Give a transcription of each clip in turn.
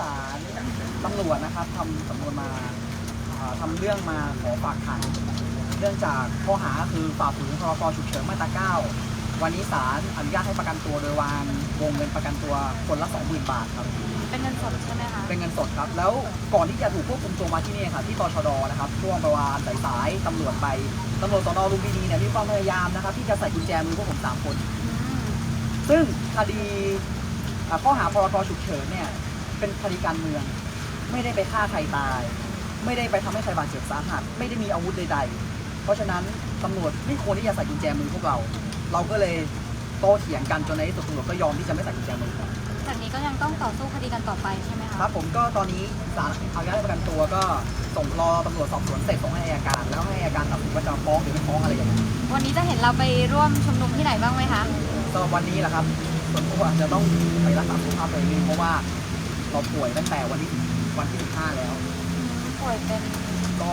ศาลตำรวจนะครับทำสำนวนมาอ่าทำเรื่องมาขอฝากขังเนื่องจากข้อหาคือฝ่าฝืนพรกฉุกเฉินมาตรา9วันนี้ศาลอนุญาตให้ประกันตัวโดยวางวงเงินประกันตัวคนละ20,000บาทครับ เป็นเงินสดใช่ไหมคะ เป็นเงินสดครับ แล้วก่อนที่จะถูกควบคุมตัวมาที่นี่ครับที่ตชดนะครับ ช่วงประมาณสายๆตำรวจไปตำรวจสนลุมพินีเนี่ยมีความพยายามนะครับที่จะใส่กุญแจมือพวกผมสามคนอืมซึ่งคดีอ่าข้อหาพรกฉุกเฉินเนี่ย เป็นคดีการเมือง ไม่ได้ไปฆ่าใครตาย ไม่ได้ไปทำให้ใครบาดเจ็บสาหัส ไม่ได้มีอาวุธใดๆ เพราะฉะนั้นตำรวจไม่ควรที่จะใส่กุญแจมือพวกเรา เราก็เลยโต้เถียงกันจนในที่สุดตำรวจก็ยอมที่จะไม่ใส่กุญแจมือครับจากนี้ก็ยังต้องต่อสู้คดีกันต่อไปใช่ไหมคะครับผมก็ตอนนี้ศาลอนุญาตให้ประกันตัวก็ส่งรอตำรวจสอบสวนเสร็จส่งให้อัยการ แล้วให้อัยการตัดสินว่าจะฟ้องหรือไม่ฟ้องอะไรอย่างเงี้ยวันนี้จะเห็นเราไปร่วมชุมนุมที่ไหนบ้างไหมคะสำหรับวันนี้แหละครับส่วนตัวจะต้องไปรักษาสุขภาพตัวเองเพราะว่า เราป่วยตั้งแต่วันที่วันที่15แล้ว ป่วยเป็นก็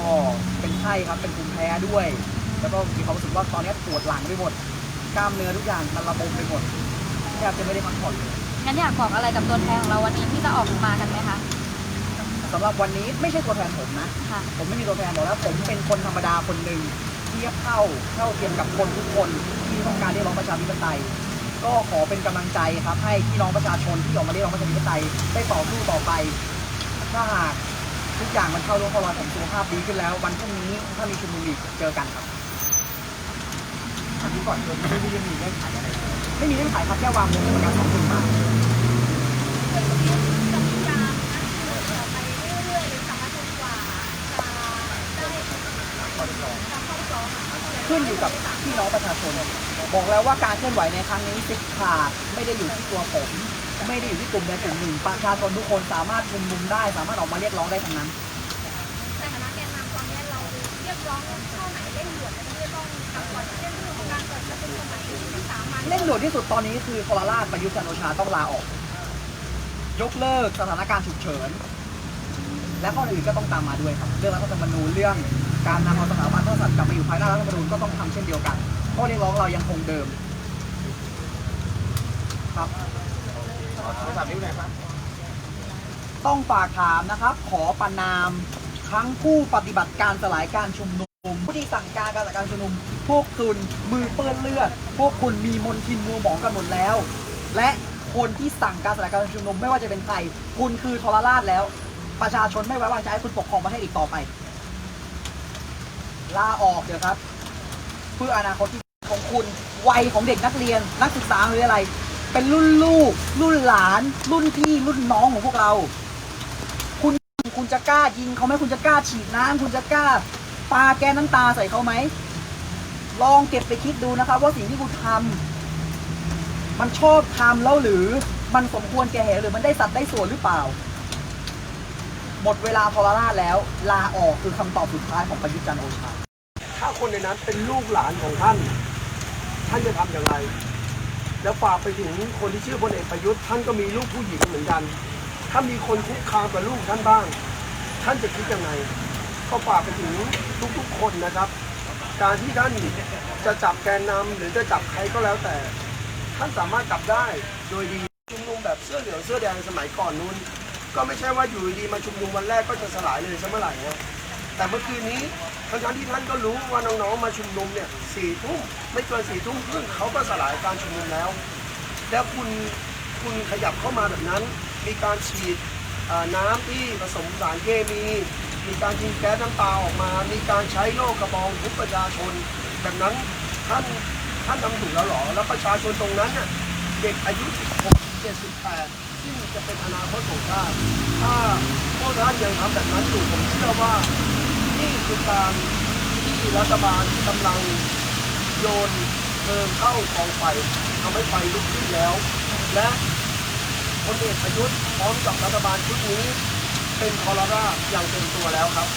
เป็นไข้ครับเป็นภูมิแพ้ด้วย แล้วก็มีความรู้สึกว่าตอนนี้ปวดหลังไปหมด กล้ามเนื้อทุกอย่างมันระบมไปหมดแทบจะไม่ได้พักผ่อนเลยงั้นอยากบอกอะไรกับตัวแทนของเราวันนี้ที่จะออกมากันไหมคะสำหรับวันนี้ไม่ใช่ตัวแทนผมนะค่ะผมไม่มีตัวแทนบอกแล้ว ผมเป็นคนธรรมดาคนหนึ่งเทียบเท่าเท่าเทียมกับคนทุกคนที่ต้องการเรียกร้องประชาธิปไตย ก็ขอเป็นกำลังใจครับ ให้พี่น้องประชาชนที่ออกมาเรียกร้องประชาธิปไตยได้ต่อสู้ต่อไป ถ้าหากทุกอย่างมันเข้าร่วงเข้ารอยผมสุขภาพดีขึ้นแล้ว วันพรุ่งนี้ถ้ามีชุมนุมอีกเจอกันครับอันนี้ก่อนผมไม่ได้ไม่ได้มีเรื่องขายอะไรเลยไม่มีเรื่องขายครับแค่วางวงเงินประกันสองหมื่นบาท อยู่กับพี่น้องประชาชนบอกแล้วว่าการเคลื่อนไหวในครั้งนี้สิทธิ์ขาดไม่ได้อยู่ที่ตัวผม ไม่ได้อยู่ที่กลุ่มใดกลุ่มหนึ่งประชาชนทุกคนสามารถชุมนุมได้ สามารถออกมาเรียกร้องได้ทั้งนั้นในฐานะแกนนำตอนนี้เราเรียกร้องเข้าไหนเร่งด่วนที่จะต้องทำก่อนเช่นเรื่องของการเปิดประชุมสมัยที่สามัญเร่งด่วนที่สุดตอนนี้คือคอราราชประยุทธ์จันทร์โอชาต้องลาออก ยกเลิกสถานการณ์ฉุกเฉินและข้ออื่นก็ต้องตามมาด้วยครับ เรื่องรัฐธรรมนูญเรื่อง การนำเอาสถาบันพระกษัตริย์กลับมาอยู่ภายใต้รัฐธรรมนูญก็ต้องทำเช่นเดียวกันข้อเรียกร้องเรายังคงเดิม ครับต้องฝากถามนะครับ ขอประนามทั้งผู้ปฏิบัติการสลายการชุมนุม ผู้ที่สั่งการการสลายการชุมนุม พวกคุณมือเปื้อนเลือด พวกคุณมีมนทินมัวหมองกันหมดแล้ว และคนที่สั่งการสลายการชุมนุมไม่ว่าจะเป็นใคร คุณคือทรราชแล้ว ประชาชนไม่ไว้วางใจให้คุณปกครองประเทศอีกต่อไป ลาออกเถอะครับ เพื่ออนาคตที่ของคุณวัยของเด็กนักเรียน นักศึกษาหรืออะไร เป็นรุ่นลูก รุ่นหลาน รุ่นพี่รุ่นน้องของพวกเรา คุณคุณจะกล้ายิงเขาไหมคุณจะกล้าฉีดน้ำคุณจะกล้าปาแก้น้ำตาใส่เขาไหมลองเก็บไปคิดดูนะครับ ว่าสิ่งที่คุณทำมันชอบทำแล้วหรือมันสมควรแก่เหตุหรือมันได้สัตว์ได้ส่วนหรือเปล่า หมดเวลาทรราชแล้ว ลาออกคือคำตอบสุดท้ายของประยุทธ์จันทร์โอชาถ้าคนในนั้นเป็นลูกหลานของท่าน ท่านจะทำอย่างไร แล้วฝากไปถึงคนที่ชื่อพลเอกประยุทธ์ท่านก็มีลูกผู้หญิงเหมือนกัน ถ้ามีคนคุกคามกับลูกท่านบ้าง ท่านจะคิดยังไงก็ฝากไปถึงทุกๆ คนนะครับ การที่ท่านจะจับแกนนำหรือจะจับใครก็แล้วแต่ ท่านสามารถจับได้โดยดีชุมนุมแบบเสื้อเหลืองเสื้อแดงสมัยก่อนนู้น ก็ไม่ใช่ว่าอยู่ดีมาชุมนุมวันแรกก็จะสลายเลยใช่เมื่อไหร่นะแต่เมื่อคืนนี้ทั้งๆที่ท่านก็รู้ว่าน้องๆมาชุมนุมเนี่ยสี่ทุ่มไม่เกินสี่ทุ่มครึ่งเขาก็สลายการชุมนุมแล้ว แล้วคุณคุณขยับเข้ามาแบบนั้น มีการฉีดน้ำที่ผสมสารเคมี มีการยิงแก๊สน้ำตาออกมา มีการใช้โล่กระบองทุบประชาชนแบบนั้นท่านท่านทำถูกแล้วหรอ แล้วประชาชนตรงนั้นเนี่ยเด็กอายุ 16 78 ที่จะเป็นอนาคตของชาติถ้าพวกท่านยังทำแบบนั้นอยู่ผมเชื่อว่านี่คือการที่รัฐบาลกำลังโยนเพลิงเข้ากองไฟทำให้ไฟลุกขึ้นแล้ว และพลเอกประยุทธ์พร้อมกับรัฐบาลชุดนี้ เป็นคอร์ราอย่างเต็มตัวแล้วครับ